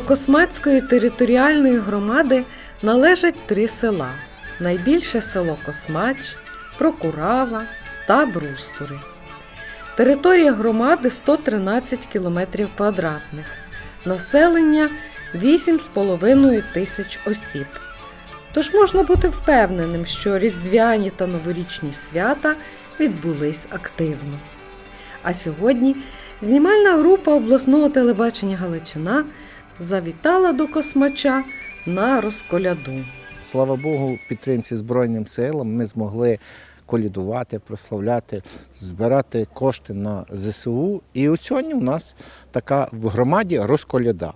До Космацької територіальної громади належать три села: найбільше село Космач, Прокурава та Брустури. Територія громади 113 км квадратних, населення 8,5 тисяч осіб. Тож можна бути впевненим, що різдвяні та новорічні свята відбулись активно. А сьогодні знімальна група обласного телебачення Галичина завітала до Космача на розколяду. Слава Богу, підтримці Збройним силам ми змогли колідувати, прославляти, збирати кошти на ЗСУ. І сьогодні у нас така в громаді розколяда.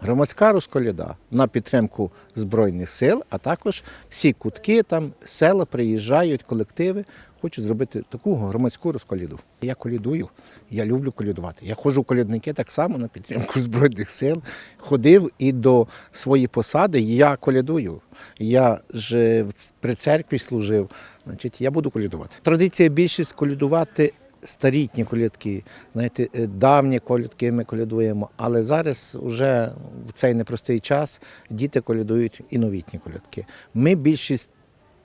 Громадська розколяда на підтримку Збройних сил, а також всі кутки, там села приїжджають, колективи хочуть зробити таку громадську розколяду. Я колідую, я люблю колядувати. Я ходжу в колядники так само на підтримку Збройних сил. Ходив і до своєї посади я колядую. Я ж при церкві служив, значить, я буду колядувати. Традиція більшість колядувати старітні колядки, знаєте, е, давні колядки ми колядуємо, але зараз вже в цей непростий час діти колядують і новітні колядки. Ми більшість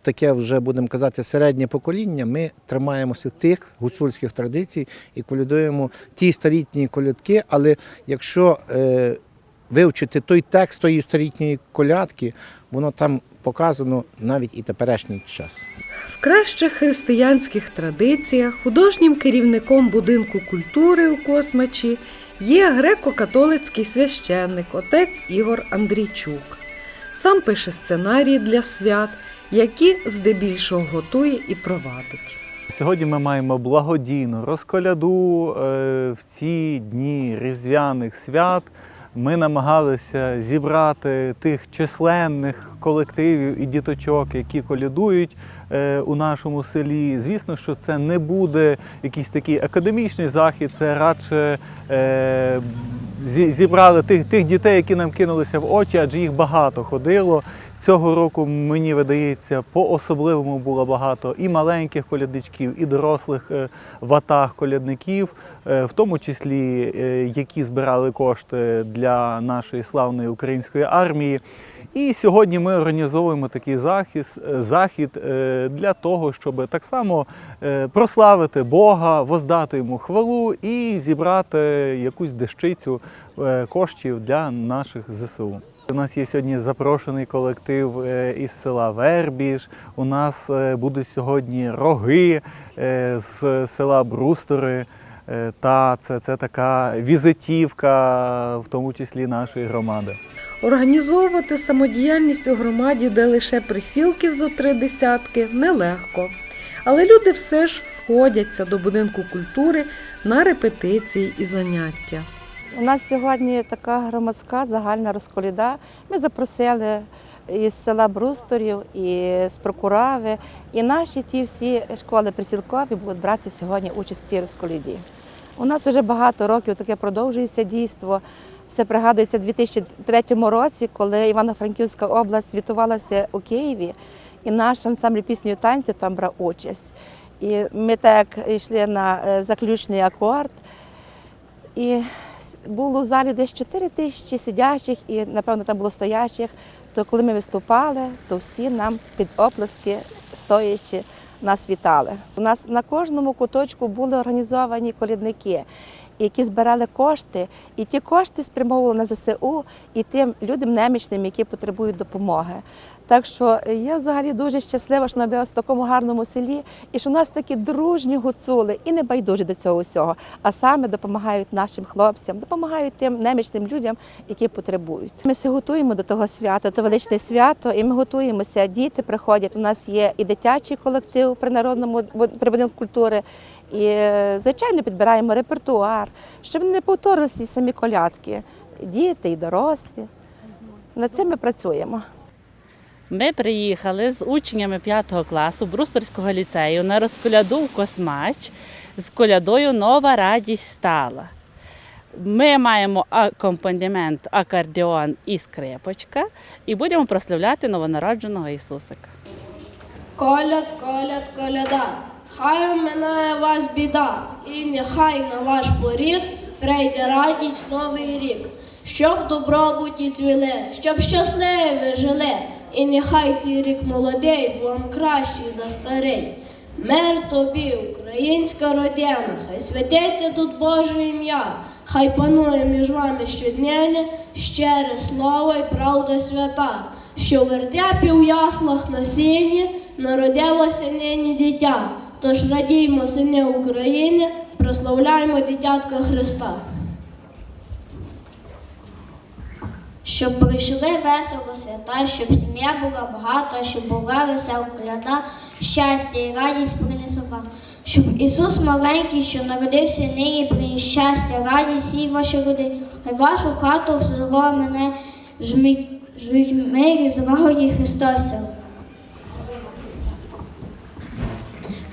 таке вже будемо казати середнє покоління. Ми тримаємося тих гуцульських традицій і колядуємо ті старітні колядки. Але якщо е, вивчити той текст тої старітньої колядки, воно там показано навіть і теперішній час. В кращих християнських традиціях художнім керівником будинку культури у Космачі є греко-католицький священник отець Ігор Андрійчук. Сам пише сценарії для свят, які здебільшого готує і провадить. Сьогодні ми маємо благодійну розколяду е, в ці дні різдвяних свят. Ми намагалися зібрати тих численних колективів і діточок, які колядують е, у нашому селі. Звісно, що це не буде якийсь такий академічний захід, це радше е, зібрали тих, тих дітей, які нам кинулися в очі, адже їх багато ходило. Цього року мені видається, по-особливому було багато і маленьких колядничків, і дорослих е, ватах колядників, е, в тому числі е, які збирали кошти для нашої славної української армії. І сьогодні ми організовуємо такий захід, для того, щоб так само прославити Бога, воздати йому хвалу і зібрати якусь дещицю коштів для наших ЗСУ. У нас є сьогодні запрошений колектив е, із села Вербіж. У нас е, будуть сьогодні роги е, з села Брустори. Та це, це така візитівка, в тому числі нашої громади. Організовувати самодіяльність у громаді, де лише присілків зо три десятки, нелегко. Але люди все ж сходяться до будинку культури на репетиції і заняття. У нас сьогодні така громадська загальна розколіда. Ми запросили із села Брусторів, і з Прокурави, і наші ті всі школи присілкові будуть брати сьогодні участь в цій розколіді. У нас вже багато років таке продовжується дійство. Все пригадується у 2003 році, коли Івано-Франківська область святувалася у Києві, і наш ансамбль пісні і танцю там брав участь. І ми так йшли на е, заключний акорд. І було в залі десь 4 тисячі сидячих і, напевно, там було стоячих. То коли ми виступали, то всі нам під оплески стоячи нас вітали. У нас на кожному куточку були організовані колідники, які збирали кошти, і ті кошти спрямовували на ЗСУ і тим людям немічним, які потребують допомоги. Так що я взагалі дуже щаслива, що народилася в такому гарному селі, і що у нас такі дружні гуцули і не байдужі до цього всього, а саме допомагають нашим хлопцям, допомагають тим немічним людям, які потребують. Ми все готуємо до того свята, то величне свято, і ми готуємося. Діти приходять. У нас є і дитячий колектив при народному при будинку культури. І, звичайно, підбираємо репертуар, щоб не повторилися самі колядки. Діти і дорослі. Над цим ми працюємо. Ми приїхали з учнями 5 класу Брусторського ліцею на розколяду Космач з колядою Нова радість стала. Ми маємо акомпанемент акордеон і скрипочка і будемо прославляти новонародженого Ісусика. Коляд, коляд, коляда, хай минає вас біда, і нехай на ваш поріг прийде радість новий рік. щоб добробуті цвіли, щоб щасливі жили, і нехай цей рік молодий вам кращий за старий. Мир тобі, українська родина, хай святиться тут Боже ім'я, хай панує між вами щодня щире слово і правда свята, що в вертепі у яслах на сіні народилося нині дитя. Тож радіймо, сини України, прославляймо дитятка Христа. Щоб прийшли весело свята, щоб сім'я була багата, щоб була весела коляда, щастя і радість принесла. Щоб Ісус маленький, що народився нині, приніс щастя, радість і ваші роди. Хай вашу хату в село мене жміть мирі, злагоді Христося.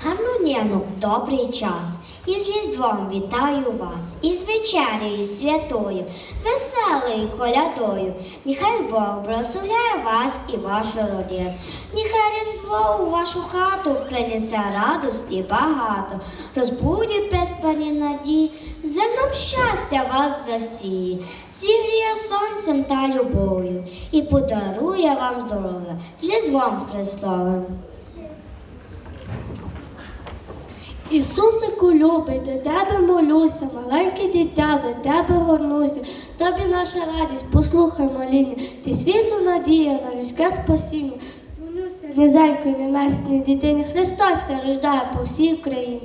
Гарну ніну, добрий час. Із Різдвом вітаю вас, із вечерею святою, веселою колядою. Нехай Бог благословляє вас і вашу родину. Нехай Різдво у вашу хату принесе радості багато, розбудить приспані надії, зерном щастя вас засіє, зігріє сонцем та любов'ю і подарує вам здоров'я з Різдвом Христовим. Ісусику любий, до тебе молюся, маленьке дитя, до тебе горнуся. Тобі наша радість, послухай моління, ти світу надія на людське спасіння. Молюся, низенької немесної дитині, Христос ся рождає по всій Україні.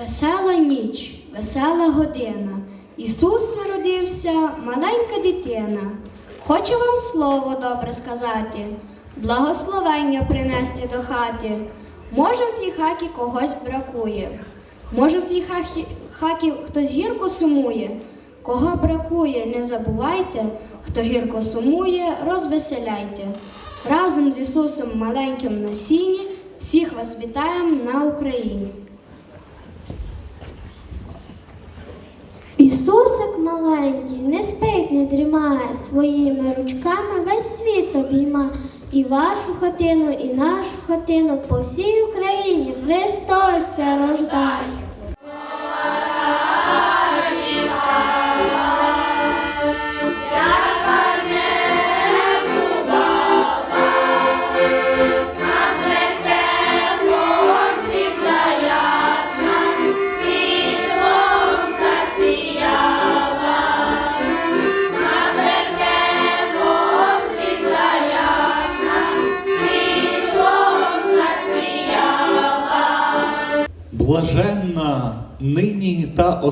Весела ніч, весела година. Ісус народився, маленька дитина. Хочу вам слово добре сказати, благословення принести до хати. Може, в цій хаті когось бракує. Може, в цій хаті, хаті хтось гірко сумує. Кого бракує, не забувайте, хто гірко сумує, розвеселяйте. Разом з Ісусом маленьким на сіні всіх вас вітаємо на Україні. Ісусик маленький, не спить, не дрімає, своїми ручками весь світ обійма. І вашу хатину, і нашу хатину по всій Україні Христос рождає.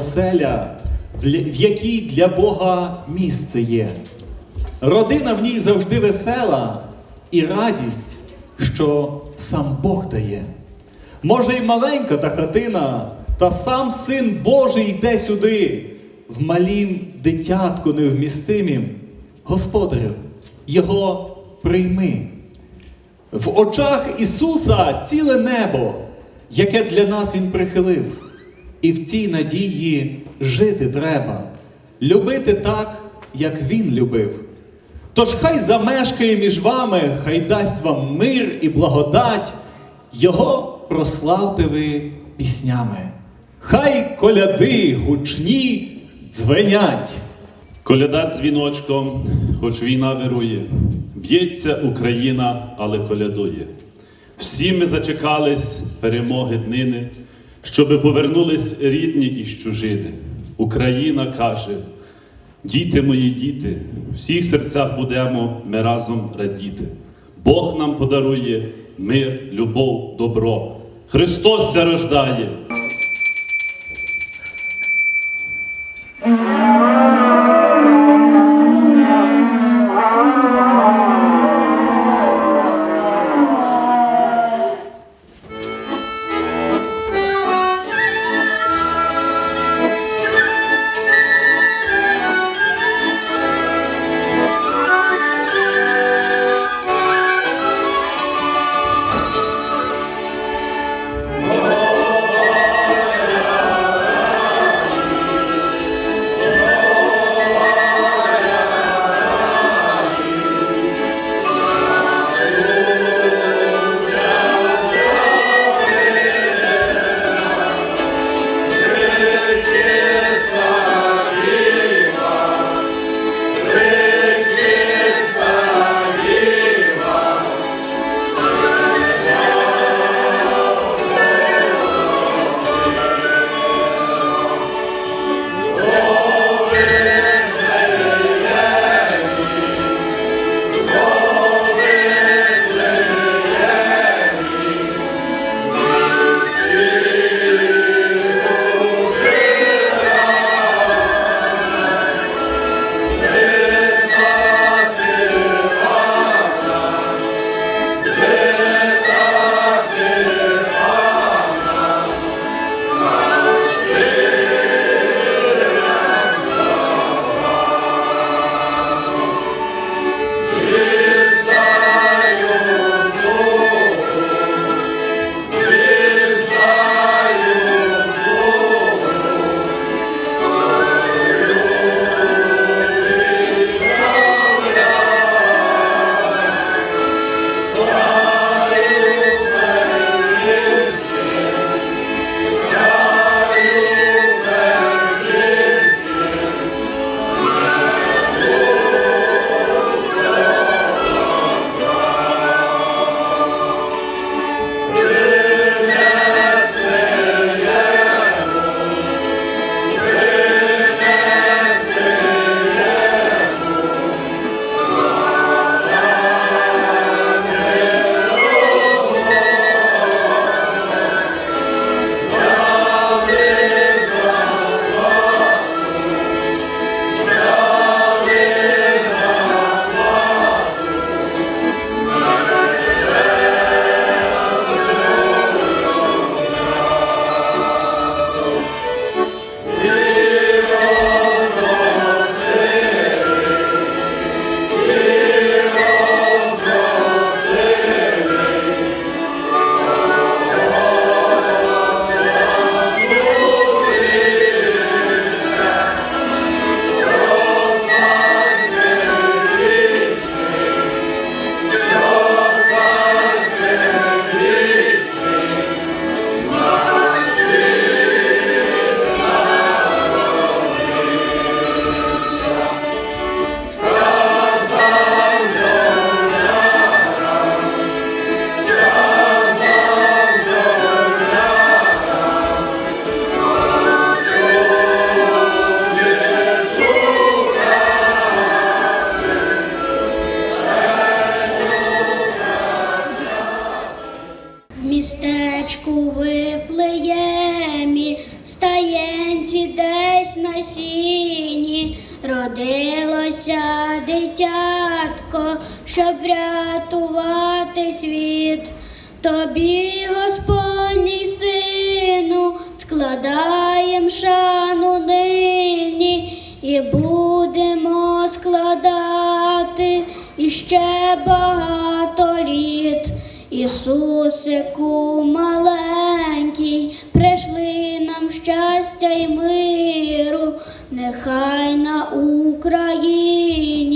Оселя, в якій для Бога місце є. Родина в ній завжди весела і радість, що сам Бог дає. Може, й маленька та хатина, та сам син Божий йде сюди, в малім дитятку невмістимім. Господарю, його прийми. В очах Ісуса ціле небо, яке для нас Він прихилив. І в цій надії жити треба, любити так, як Він любив. Тож хай замешкає між вами, хай дасть вам мир і благодать, Його прославте ви піснями. Хай коляди гучні дзвенять. Коляда дзвіночком, хоч війна вирує, б'ється Україна, але колядує. Всі ми зачекались перемоги днини, щоби повернулись рідні із чужини. Україна каже: діти мої діти, в всіх серцях будемо ми разом радіти. Бог нам подарує мир, любов, добро. Христос рождає. Шану нині і будемо складати іще багато літ. Ісусику маленький, прийшли нам щастя й миру, нехай на Україні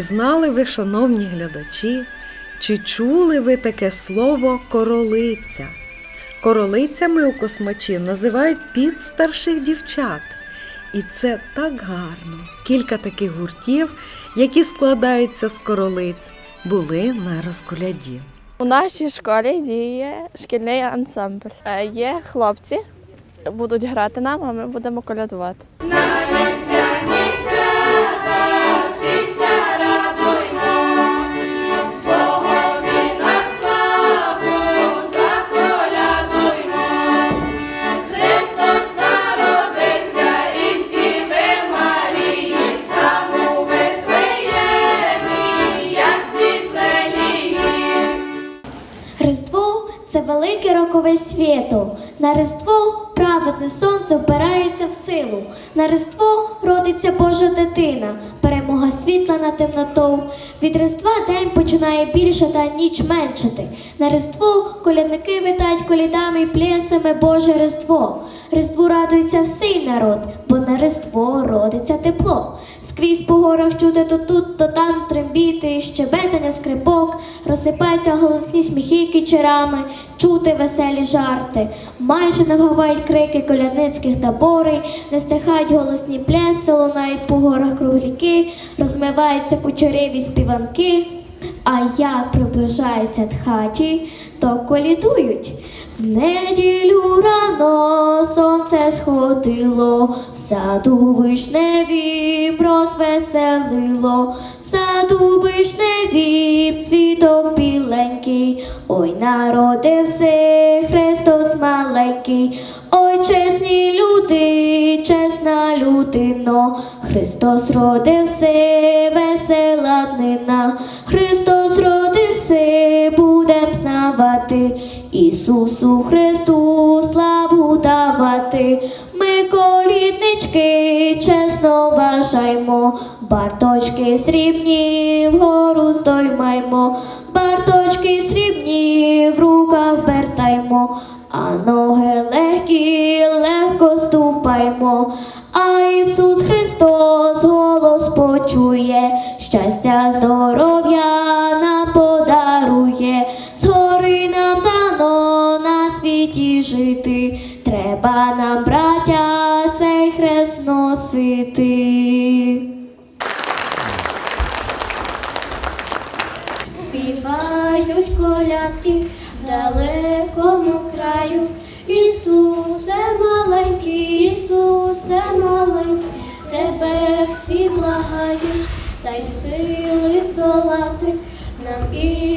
чи знали ви, шановні глядачі, чи чули ви таке слово королиця? Королицями у космачі називають підстарших дівчат. І це так гарно. Кілька таких гуртів, які складаються з королиць, були на розколяді. У нашій школі діє шкільний ансамбль. Е, Є хлопці, будуть грати нам, а ми будемо колядувати. На Різдво родиться Божа дитина, перемога світла над темнотою. Від Різдва день починає більше та ніч меншати. На Різдво колядники витають колідами й плесами Боже Різдво. Різдву радується всій народ, бо на Різдво родиться тепло. Скрізь по горах чути то тут, то там трембіти, щебетання скрипок, розсипаються голосні сміхи кичерами, чути веселі жарти. Майже не вгавають крики колядницьких таборей, не стихають голосні пляси, лунають по горах кругляки, розмиваються кучереві співанки. А як приближається тхаті, то колідують. В неділю рано сонце сходило, в саду вишневім розвеселило, в саду вишневім цвіток біленький, ой народився Христос маленький, ой чесні люди, чесна людино, Христос родився, весела днина, Христос родився, будем знавати, Ісусу Христу славу давати. Ми коліднички чесно вважаймо, барточки срібні вгору здоймаймо, барточки срібні в руках вертаймо, а ноги легкі, легко ступаймо. А Ісус Христос голос почує, щастя, здоров'я жити, треба нам, браття, цей хрест носити. Співають колядки в далекому краю. Ісусе маленький, Ісусе маленький, тебе всі благають, дай сили здолати нам і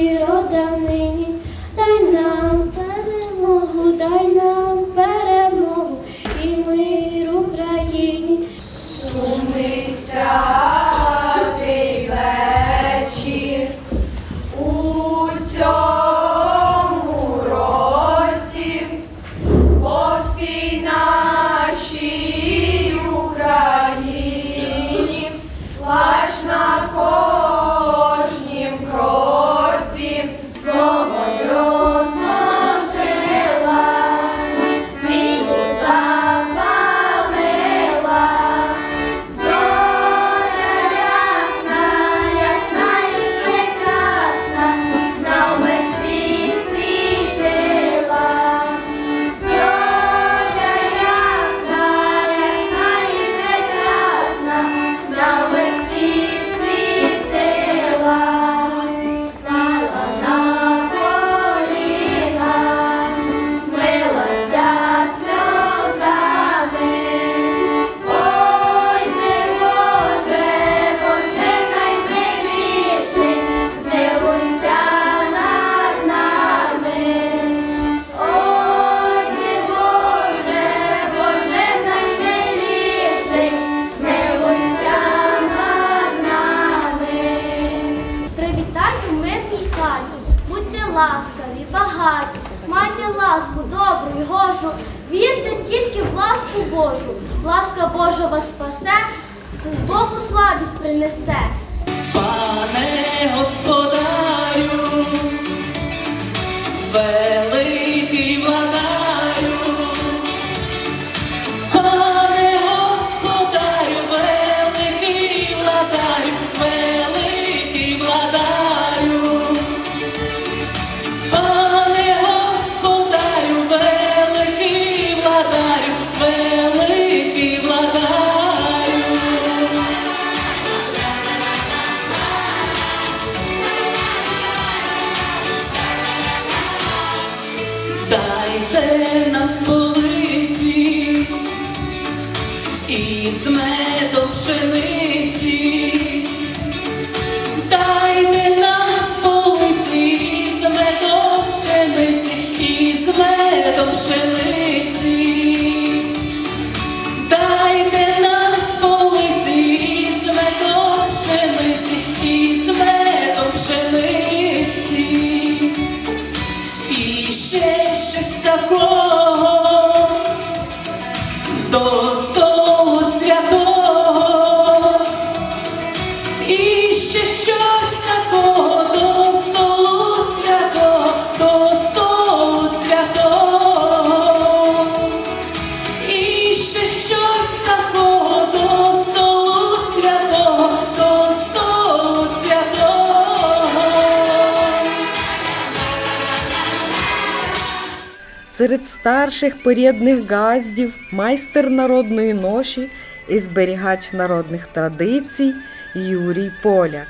Серед старших порідних газдів майстер народної ноші і зберігач народних традицій Юрій Поляк.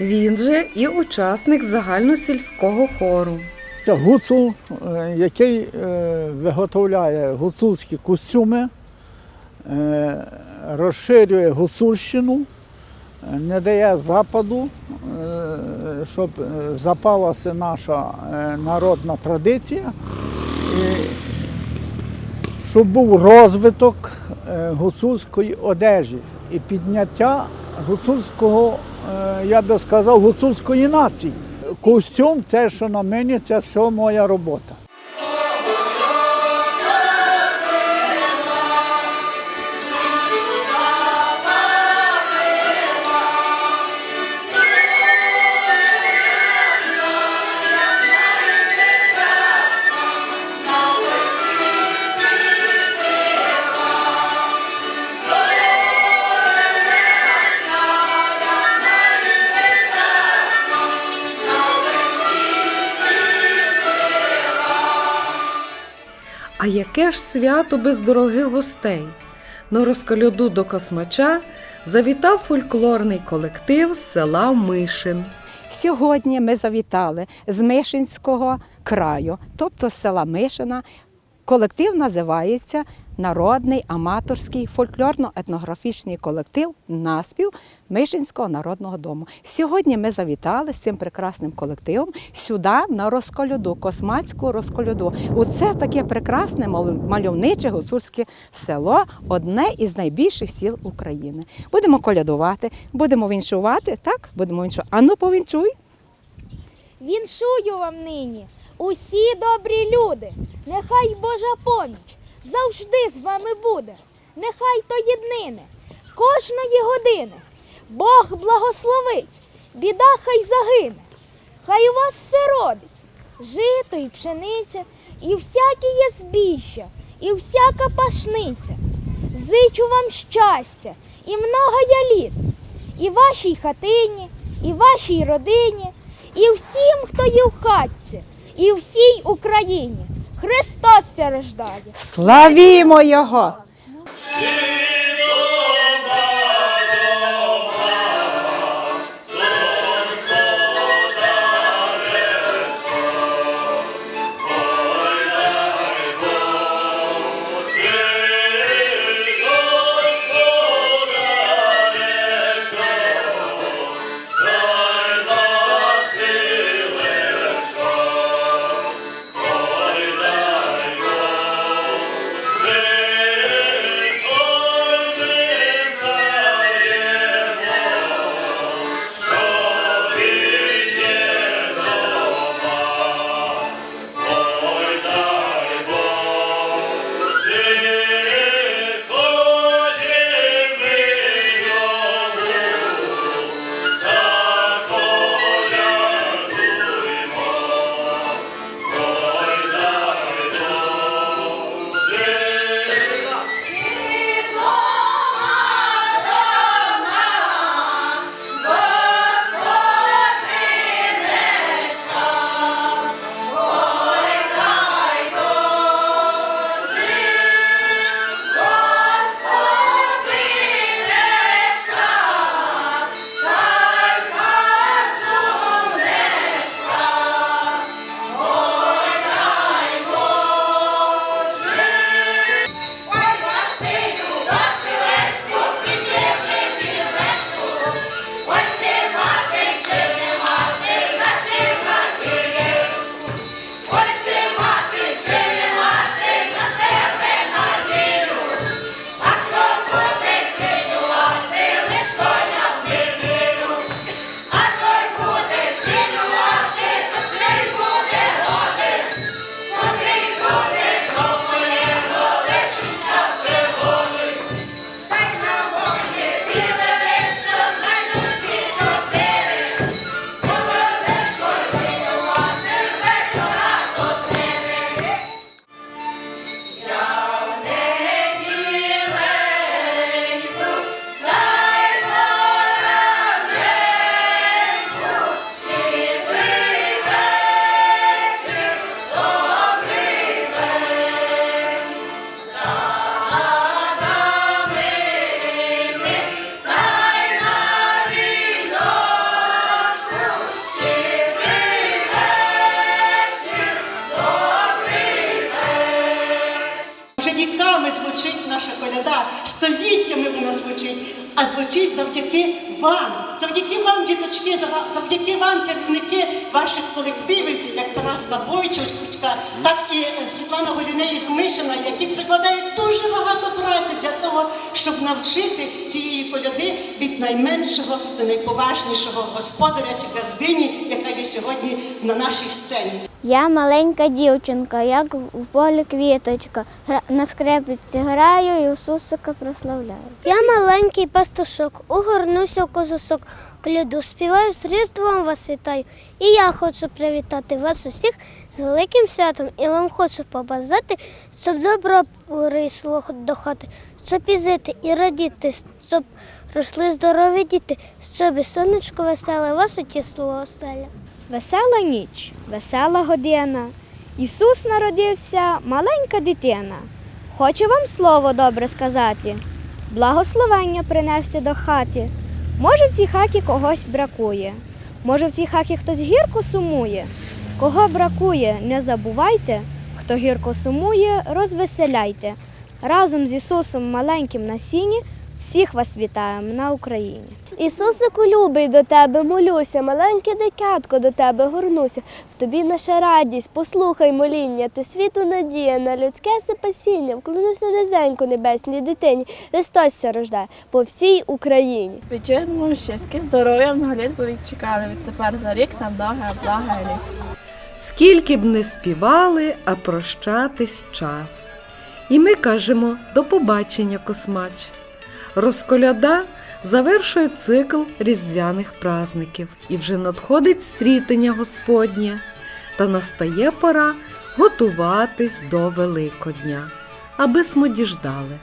Він же і учасник загальносільського хору. Це гуцул, е, який е, виготовляє гуцульські костюми, е, розширює гуцульщину, не дає западу, щоб запалася наша народна традиція, щоб був розвиток е, гуцульської одежі і підняття гуцульського, е, я би сказав, гуцульської нації. Костюм це, що на мені, це все моя робота. Свято без дорогих гостей? На розколяду до космача завітав фольклорний колектив села Мишин. Сьогодні ми завітали з Мишинського краю, тобто з села Мишина. Колектив називається Народний аматорський фольклорно-етнографічний колектив Наспів Мишинського народного дому. Сьогодні ми завітали з цим прекрасним колективом сюди на розколюду, космацьку розколюду. Оце таке прекрасне мал- мальовниче гуцульське село, одне із найбільших сіл України. Будемо колядувати, будемо віншувати, так? Будемо віншувати. Ану, повінчуй. Віншую вам нині, усі добрі люди, нехай Божа поміч завжди з вами буде, нехай то єднине, кожної години. Бог благословить, біда хай загине, хай у вас все родить, жито і пшениця, і всякі є збіжжя, і всяка пашниця. Зичу вам щастя і много я літ, і вашій хатині, і вашій родині, і всім, хто є в хатці, і всій Україні. Христос ся рождає. Славімо Його! А звучить завдяки вам, завдяки вам, діточки, завдяки вам, керівники ваших колективів, як Параска Бойчуська, так і е, Світлана Голіней з Мишина, які прикладають дуже багато праці для того, щоб навчити цієї коляди від найменшого до найповажнішого господаря чи газдині, яка є сьогодні на нашій сцені. Я маленька дівчинка, як в полі квіточка. На скрипці граю, Ісусика прославляю. Я маленький пастушок, угорнуся козусок, коляду співаю, з Різдвом вас вітаю. І я хочу привітати вас усіх з великим святом. І вам хочу побажати, щоб добро прийшло до хати, щоб і жити і радіти, щоб росли здорові діти, щоб і сонечко веселе вас утісло оселя. Весела ніч, весела година. Ісус народився, маленька дитина. Хочу вам слово добре сказати, благословення принести до хати. Може, в цій хаті когось бракує, може, в цій хаті хтось гірко сумує. Кого бракує, не забувайте, хто гірко сумує, розвеселяйте. Разом з Ісусом маленьким на сіні всіх вас вітаємо на Україні. Ісусику любий, до тебе молюся, маленьке дитятко до тебе горнуся. В тобі наша радість, послухай моління, ти світу надія на людське спасіння. Вклонуся низенько небесній дитині. Христос ся рождає по всій Україні. Вечірньому вам щастя, здоров'я, многоліт повік чекали. Відтепер за рік нам довге, благе літ. Скільки б не співали, а прощатись час. І ми кажемо до побачення, космач. Розколяда завершує цикл різдвяних празників, і вже надходить стрітення Господнє, та настає пора готуватись до Великодня, аби смо діждали.